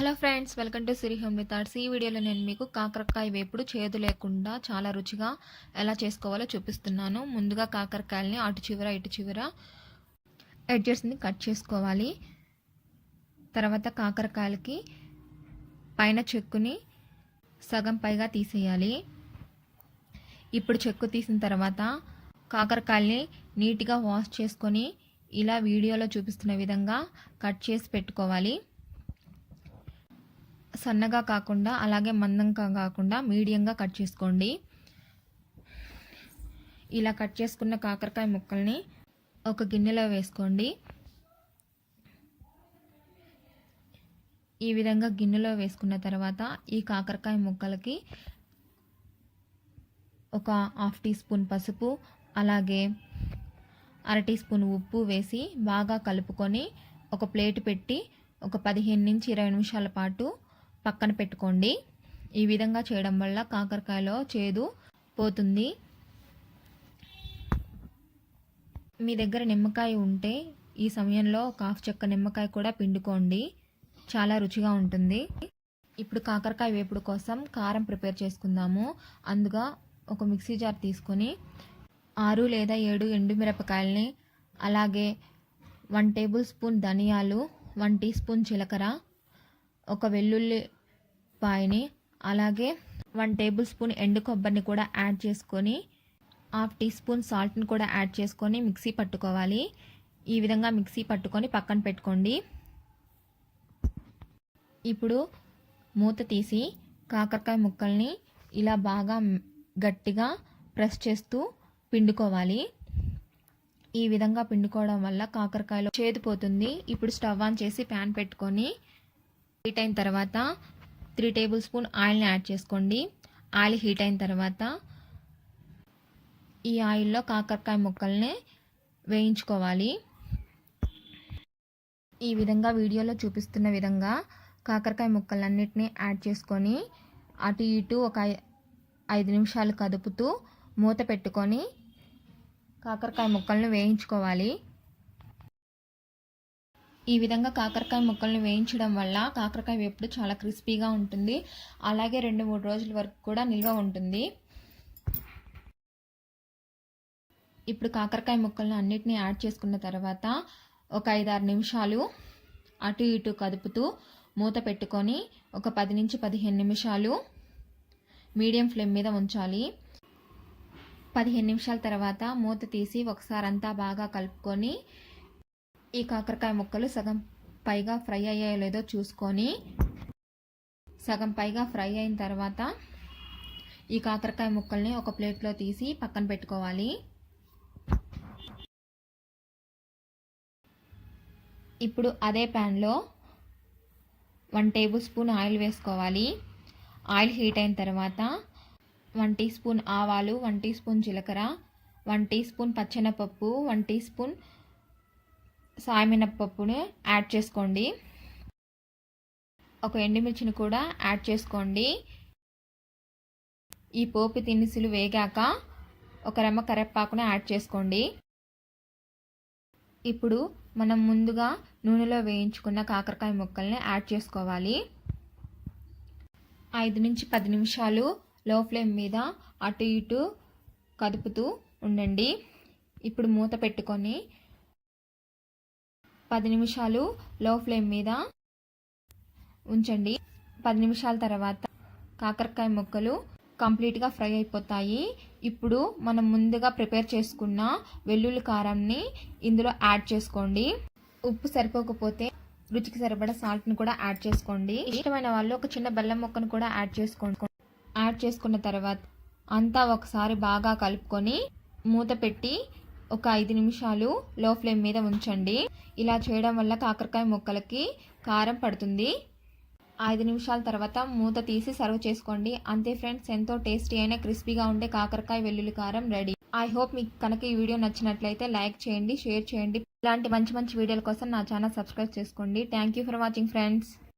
Hello friends welcome to Siri home with ఈ వీడియోలో నేను మీకు కాకరకాయ వేపుడు చేదు లేకుండా చాలా రుచిగా ఎలా చేసుకోవాలో చూపిస్తున్నాను. ముందుగా కాకరకాయలని అటు చివర ఇటు చివర ఎడ్జెస్ని కట్ చేసుకోవాలి. తర్వాత కాకరకాయలకి పైన చెక్కుని సగం పైగా తీసేయాలి. ఇప్పుడు చెక్కు తీసిన తర్వాత కాకరకాయల్ని నీట్గా వాష్ చేసుకొని ఇలా వీడియోలో చూపిస్తున్న విధంగా కట్ చేసి పెట్టుకోవాలి. సన్నగా కాకుండా అలాగే మందంగా కాకుండా మీడియంగా కట్ చేసుకోండి. ఇలా కట్ చేసుకున్న కాకరకాయ ముక్కల్ని ఒక గిన్నెలో వేసుకోండి. ఈ విధంగా గిన్నెలో వేసుకున్న తర్వాత ఈ కాకరకాయ ముక్కలకి ఒక హాఫ్ టీ స్పూన్ పసుపు అలాగే అర టీ స్పూన్ ఉప్పు వేసి బాగా కలుపుకొని ఒక ప్లేట్ పెట్టి ఒక పదిహేను నుంచి ఇరవై నిమిషాల పాటు పక్కన పెట్టుకోండి. ఈ విధంగా చేయడం వల్ల కాకరకాయలో చేదు పోతుంది. మీ దగ్గర నిమ్మకాయ ఉంటే ఈ సమయంలో కాఫ్ చెక్క నిమ్మకాయ కూడా పిండుకోండి. చాలా రుచిగా ఉంటుంది. ఇప్పుడు కాకరకాయ వేపుడు కోసం కారం ప్రిపేర్ చేసుకుందాము. అందుగా ఒక మిక్సీ జార్ తీసుకొని ఆరు లేదా ఏడు ఎండుమిరపకాయలని అలాగే వన్ టేబుల్ స్పూన్ ధనియాలు వన్ టీ స్పూన్ జీలకర్ర ఒక వెల్లుల్లి పాయని అలాగే వన్ టేబుల్ స్పూన్ ఎండు కొబ్బరిని కూడా యాడ్ చేసుకొని హాఫ్ టీ స్పూన్ సాల్ట్ని కూడా యాడ్ చేసుకొని మిక్సీ పట్టుకోవాలి. ఈ విధంగా మిక్సీ పట్టుకొని పక్కన పెట్టుకోండి. ఇప్పుడు మూత తీసి కాకరకాయ ముక్కల్ని ఇలా బాగా గట్టిగా ప్రెస్ చేస్తూ పిండుకోవాలి. ఈ విధంగా పిండుకోవడం వల్ల కాకరకాయలో చేదిపోతుంది ఇప్పుడు స్టవ్ ఆన్ చేసి ప్యాన్ పెట్టుకొని హీట్ అయిన తర్వాత త్రీ టేబుల్ స్పూన్ ఆయిల్ని యాడ్ చేసుకోండి. ఆయిల్ హీట్ అయిన తర్వాత ఈ ఆయిల్లో కాకరకాయ ముక్కల్ని వేయించుకోవాలి. ఈ విధంగా వీడియోలో చూపిస్తున్న విధంగా కాకరకాయ ముక్కలన్నింటినీ యాడ్ చేసుకొని అటు ఇటు ఒక ఐదు నిమిషాలు కదుపుతూ మూత పెట్టుకొని కాకరకాయ ముక్కలను వేయించుకోవాలి. ఈ విధంగా కాకరకాయ ముక్కల్ని వేయించడం వల్ల కాకరకాయ వేపుడు చాలా క్రిస్పీగా ఉంటుంది. అలాగే రెండు మూడు రోజుల వరకు కూడా నిల్వ ఉంటుంది. ఇప్పుడు కాకరకాయ ముక్కలను అన్నిటిని యాడ్ చేసుకున్న తర్వాత ఒక ఐదారు నిమిషాలు అటు ఇటు కదుపుతూ మూత పెట్టుకొని ఒక పది నుంచి పదిహేను నిమిషాలు మీడియం ఫ్లేమ్ మీద ఉంచాలి. పదిహేను నిమిషాల తర్వాత మూత తీసి ఒకసారి అంతా బాగా కలుపుకొని ఈ కాకరకాయ ముక్కలు సగం పైగా ఫ్రై అయ్యాయో లేదో చూసుకొని సగం పైగా ఫ్రై అయిన తర్వాత ఈ కాకరకాయ ముక్కల్ని ఒక ప్లేట్లో తీసి పక్కన పెట్టుకోవాలి. ఇప్పుడు అదే ప్యాన్లో వన్ టేబుల్ స్పూన్ ఆయిల్ వేసుకోవాలి. ఆయిల్ హీట్ అయిన తర్వాత వన్ టీ స్పూన్ ఆవాలు వన్ టీ స్పూన్ జీలకర్ర వన్ టీ స్పూన్ పచ్చెనపప్పు వన్ టీ స్పూన్ సాయమినప్పప్పును యాడ్ చేసుకోండి. ఒక ఎండుమిర్చిని కూడా యాడ్ చేసుకోండి. ఈ పోపు దినుసులు వేగాక ఒక రెమ్మ కరెప్పాకుని యాడ్ చేసుకోండి. ఇప్పుడు మనం ముందుగా నూనెలో వేయించుకున్న కాకరకాయ ముక్కల్ని యాడ్ చేసుకోవాలి. ఐదు నుంచి పది నిమిషాలు లో ఫ్లేమ్ మీద అటు ఇటు కదుపుతూ ఉండండి. ఇప్పుడు మూత పెట్టుకొని పది నిమిషాలు లో ఫ్లేమ్ మీద ఉంచండి. పది నిమిషాల తర్వాత కాకరకాయ ముక్కలు కంప్లీట్గా ఫ్రై అయిపోతాయి. ఇప్పుడు మనం ముందుగా ప్రిపేర్ చేసుకున్న వెల్లుల్లి కారంని ఇందులో యాడ్ చేసుకోండి. ఉప్పు సరిపోకపోతే రుచికి సరిపడా సాల్ట్ని కూడా యాడ్ చేసుకోండి. ఇష్టమైన వాళ్ళు ఒక చిన్న బెల్లం ముక్కను కూడా యాడ్ చేసుకోండి. యాడ్ చేసుకున్న తర్వాత అంతా ఒకసారి బాగా కలుపుకొని మూత పెట్టి ఒక ఐదు నిమిషాలు లో ఫ్లేమ్ మీద ఉంచండి. ఇలా చేయడం వల్ల కాకరకాయ ముక్కలకి కారం పడుతుంది. ఐదు నిమిషాల తర్వాత మూత తీసి సర్వ్ చేసుకోండి. అంతే ఫ్రెండ్స్ ఎంతో టేస్టీ అయిన క్రిస్పీగా ఉండే కాకరకాయ వెల్లుల్లి కారం రెడీ. ఐ హోప్ మీకు కనుక ఈ వీడియో నచ్చినట్లయితే లైక్ చేయండి షేర్ చేయండి. ఇలాంటి మంచి మంచి వీడియోల కోసం నా ఛానల్ సబ్స్క్రైబ్ చేసుకోండి. Thank you for watching friends.